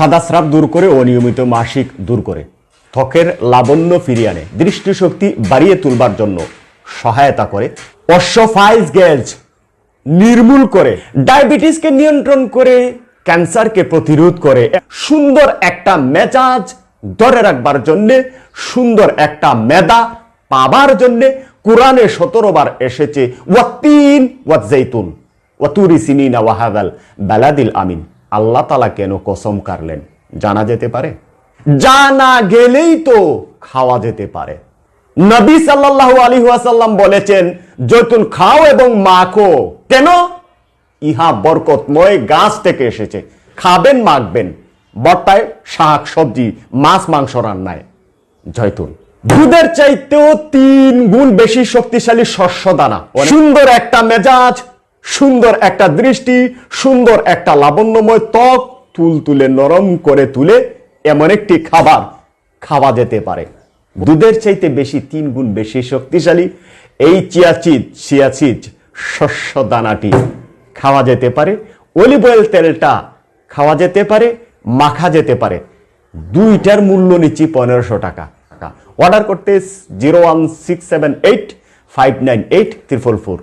সাদা স্রাব দূর করে অনিয়মিত মাসিক দূর করে। ত্বকের লাবণ্য ফিরিয়ে আনে। দৃষ্টিশক্তি বাড়িয়ে তুলবার জন্য সহায়তা করে। অশ্বফাইজ গ্যাস নির্মূল করে। ডায়াবেটিসকে নিয়ন্ত্রণ করে, ক্যান্সারকে প্রতিরোধ করে। সুন্দর একটা মেজাজ ধরে রাখবার জন্যে, সুন্দর একটা মেদা পাবার জন্যে কোরআনে সতেরো বার এসেছে ওয়াতিন ওয়াত ওয়াতুরি সিনিনা ওয়াহাদাল বেলাদিল আমিন। আল্লাহ তালা কেন কসম কারলেন জানা যেতে পারে। জানা গেলেই তো খাওয়া যেতে পারে। নবী সাল্লাল্লাহু আলাইহি ওয়াসাল্লাম বলেছেন, জৈতুন খাও এবং মাখো। কেন? ইহা বরকতময় গাছ থেকে এসেছে। খাবেন, মাখবেন। বট্টায় শাক, সবজি, মাছ, মাংস রান্নায়। জয়তুন দুধের চাইতেও তিন গুণ বেশি শক্তিশালী শস্য দানা। সুন্দর একটা মেজাজ সুন্দর একটা দৃষ্টি, সুন্দর একটা লাবণ্যময় ত্বক তুল তুলে নরম করে তুলে এমন একটি খাবার খাওয়া যেতে পারে। দুধের চাইতে বেশি তিন গুণ বেশি শক্তিশালী এই চিয়াচিজ চিয়াচিজ শস্য দানাটি খাওয়া যেতে পারে। অলিভ অয়েল তেলটা খাওয়া যেতে পারে, মাখা যেতে পারে। দুইটার মূল্য নিচ্ছি পনেরোশো টাকা। অর্ডার করতে zero one six seven eight five nine eight triple four.